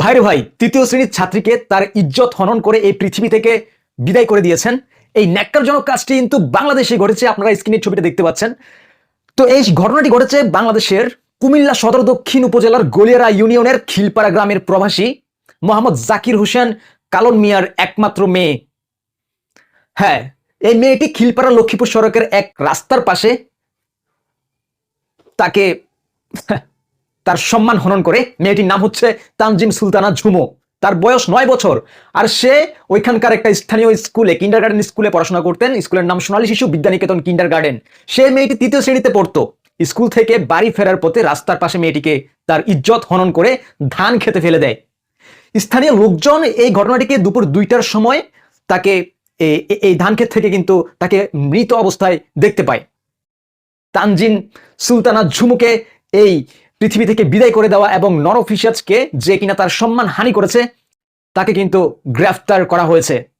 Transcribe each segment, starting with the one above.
ভাইরে ভাই, তৃতীয় শ্রেণির ছাত্রীকে তার ইজ্জত হনন করে এই পৃথিবী থেকে বিদায় করে দিয়েছেন। এই ন্যাক্কারজনক কাজটি কিন্তু বাংলাদেশে ঘটেছে, আপনারা স্ক্রিনের ছবিটা দেখতে পাচ্ছেন। তো এই ঘটনাটি ঘটেছে বাংলাদেশের কুমিল্লা সদর দক্ষিণ উপজেলার গলিয়ারা ইউনিয়নের খিলপাড়া গ্রামের প্রবাসী মোহাম্মদ জাকির হোসেন কালন মিয়ার একমাত্র মেয়ে। হ্যাঁ এই মেয়েটি খিলপাড়া লক্ষ্মীপুর সড়কের এক রাস্তার পাশে তাকে তার সম্মান হনন করে। মেয়েটির নাম হচ্ছে তানজিম সুলতানা ঝুমো। তার বয়স নয় বছর। আর সে ওইখানকার একটা স্থানীয় স্কুলে কিন্ডার গার্ডেন স্কুলে পড়াশোনা করতেন। স্কুলের নাম সোনালী শিশু বিদ্যানিকেতন কিন্ডার গার্ডেন সে মেয়েটি তৃতীয় শ্রেণীতে পড়তো। স্কুল থেকে বাড়ি ফেরার পথে রাস্তার পাশে মেয়েটিকে তার ইজ্জত হনন করে ধান খেতে ফেলে দেয়। স্থানীয় লোকজন এই ঘটনাটিকে দুপুর দুইটার সময় তাকে এই ধান ক্ষেত থেকে কিন্তু তাকে মৃত অবস্থায় দেখতে পায়। তানজিন সুলতানা ঝুমুকে এই পৃথিবী থেকে বিদায় করে দেওয়া এবং নরফিসাজকে যে কিনা তার সম্মান হানি করেছে, তাকে কিন্তু গ্রেফতার করা হয়েছে।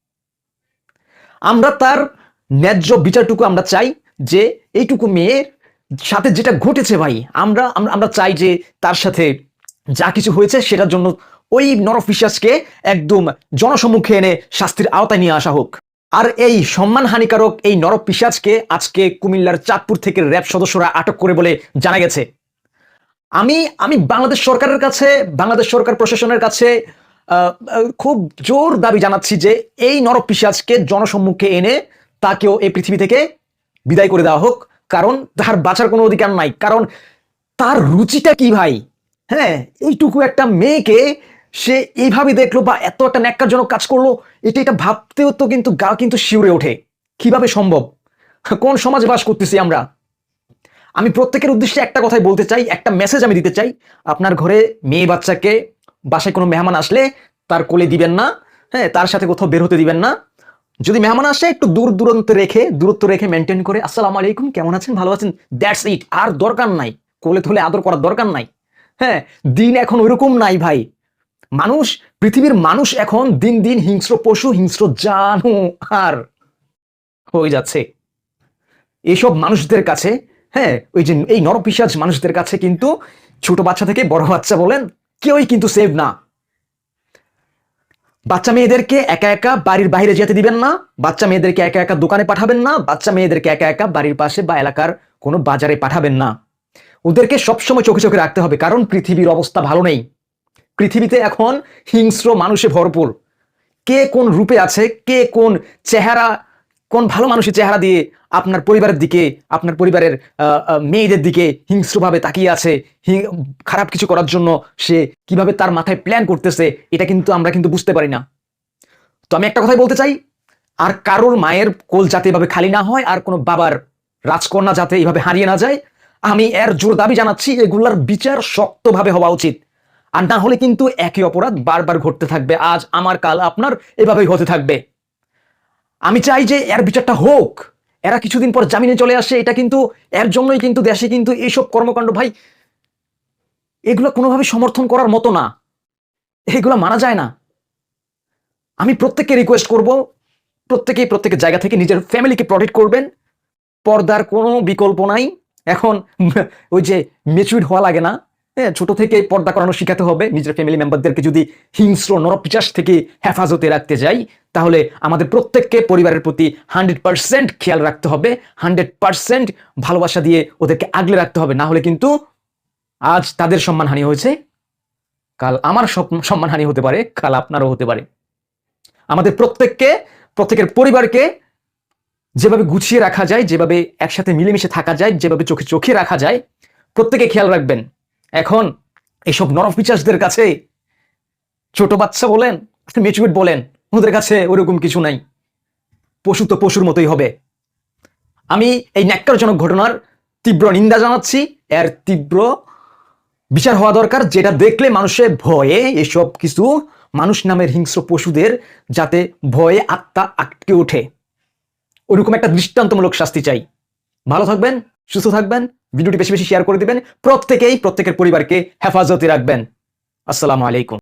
আমরা তার ন্যায্য বিচারটুকু আমরা চাই যে এইটুকু মেয়ের সাথে যেটা ঘটেছে ভাই, আমরা, আমরা- চাই যে তার সাথে যা কিছু হয়েছে সেটার জন্য ওই নরফিসাসকে একদম জনসম্মুখে এনে শাস্তির আওতায় নিয়ে আসা হোক। আর এই সম্মান হানিকারক এই নরপিসাজকে আজকে কুমিল্লার চাঁদপুর থেকে র্যাব সদস্যরা আটক করে বলে জানা গেছে। আমি আমি বাংলাদেশ সরকারের কাছে, বাংলাদেশ সরকার প্রশাসনের কাছে খুব জোর দাবি জানাচ্ছি যে এই নরপিসাজকে জনসম্মুখে এনে তাকেও এই পৃথিবী থেকে বিদায় করে দেওয়া হোক। কারণ তার বাঁচার কোনো অধিকার নাই। কারণ তার রুচিটা কি ভাই? হ্যাঁ এইটুকু একটা মেয়েকে সে এইভাবে দেখল বা এত একটা ন্যাক্কারজনক কাজ করল, এটা এটা ভাবতেও তো কিন্তু গা কিন্তু শিউরে ওঠে। কীভাবে সম্ভব? কোন সমাজে বাস করতেছি আমরা? আমি প্রত্যেকের উদ্দেশ্যে একটা কথাই বলতে চাই, একটা মেসেজ আমি দিতে চাই। আপনার ঘরে মেয়ে বাচ্চাকে বাসায় কোনো মেহমান আসলে তার কোলে দিবেন না হ্যাঁ তার সাথে কোথাও বের হতে দিবেন না। যদি মেহমান আসে, একটু দূর দূরত্ব রেখে দূরত্ব রেখে মেনটেন করে, আসসালামু আলাইকুম, কেমন আছেন? ভালো আছেন? দ্যাটস ইট আর দরকার নাই। কোলে তোলে আদর করার দরকার নাই। হ্যাঁ দিন এখন ওইরকম নাই ভাই। মানুষ, পৃথিবীর মানুষ এখন দিন দিন হিংস্র পশু, হিংস্র জানু আর হয়ে যাচ্ছে। এইসব মানুষদের কাছে হ্যাঁ ওই যে এই নরপিসাজ মানুষদের কাছে কিন্তু ছোট বাচ্চা থেকে বড় বাচ্চা বলেন কেউই কিন্তু সেভ না। বাচ্চা মেয়েদেরকে একা একা বাড়ির বাইরে যেতে দিবেন না, বাচ্চা মেয়েদেরকে একা একা দোকানে পাঠাবেন না, বাচ্চা মেয়েদেরকে একা একা বাড়ির পাশে বা এলাকার কোনো বাজারে পাঠাবেন না। ওদেরকে সবসময় চোখে চোখে রাখতে হবে, কারণ পৃথিবীর অবস্থা ভালো নেই। পৃথিবীতে এখন হিংস্র মানুষে ভরপুর। কে কোন রূপে আছে, কে কোন চেহারা কোন ভালো মানুষের চেহারা দিয়ে আপনার পরিবারের দিকে, আপনার পরিবারের মেয়েদের দিকে হিংস্রভাবে তাকিয়ে আছে খারাপ কিছু করার জন্য সে কীভাবে তার মাথায় প্ল্যান করতেছে, এটা কিন্তু আমরা কিন্তু বুঝতে পারি না। তো আমি একটা কথাই বলতে চাই, আর কারোর মায়ের কোল যাতে এভাবে খালি না হয়, আর কোনো বাবার রাজকন্যা যাতে এইভাবে হারিয়ে না যায়, আমি এর জোর দাবি জানাচ্ছি, এগুলার বিচার শক্তভাবে হওয়া উচিত। আর না হলে কিন্তু একই অপরাধ বারবার ঘটতে থাকবে, আজ আমার, কাল আপনার, এভাবেই হতে থাকবে। আমি চাই যে এর বিচারটা হোক। এরা কিছুদিন পর জামিনে চলে আসে, এটা কিন্তু, এর জন্যই কিন্তু দেশে কিন্তু এইসব কর্মকাণ্ড, ভাই, এগুলো কোনোভাবে সমর্থন করার মতো না। এগুলো মানা যায় না। আমি প্রত্যেককে রিকোয়েস্ট করব, প্রত্যেকেই প্রত্যেকের জায়গা থেকে নিজের ফ্যামিলিকে প্রটেক্ট করবেন। পর্দার কোনো বিকল্প নাই। এখন, ওই যে মেচুইড হওয়া লাগে না। হ্যাঁ ছোট থেকে পর্দা করানো শেখাতে হবে। নিজের ফ্যামিলি মেম্বারদেরকে যদি হিংস্র, নরপিচাস থেকে হেফাজতে রাখতে যাই, তাহলে আমাদের প্রত্যেককে পরিবারের প্রতি হান্ড্রেড পার্সেন্ট খেয়াল রাখতে হবে। হান্ড্রেড পার্সেন্ট ভালোবাসা দিয়ে ওদেরকে আগলে রাখতে হবে। না হলে কিন্তু আজ তাদের সম্মানহানি হয়েছে, কাল আমার সম্মানহানি হতে পারে, কাল আপনারও হতে পারে। আমাদের প্রত্যেককে, প্রত্যেকের পরিবারকে যেভাবে গুছিয়ে রাখা যায়, যেভাবে একসাথে মিলেমিশে থাকা যায়, যেভাবে চোখে চোখে রাখা যায়, প্রত্যেকে খেয়াল রাখবেন। এখন এইসব নরপিচাসদের কাছে ছোট বাচ্চা বলেন মেচুইট বলেন, ওদের কাছে ওরকম কিছু নাই। পশু তো পশুর মতোই হবে। আমি এই ন্যাক্কারজনক ঘটনার তীব্র নিন্দা জানাচ্ছি। এর তীব্র বিচার হওয়া দরকার, যেটা দেখলে মানুষের ভয়ে এসব কিছু, মানুষ নামের হিংস্র পশুদের যাতে ভয়ে আত্মা আটকে ওঠে। ওরকম একটা দৃষ্টান্তমূলক শাস্তি চাই। ভালো থাকবেন, সুস্থ থাকবেন, ভিডিওটি বেশি বেশি শেয়ার করে দিবেন। প্রত্যেকেই, প্রত্যেকের পরিবারকে হেফাজতে রাখবেন। আসসালামু আলাইকুম।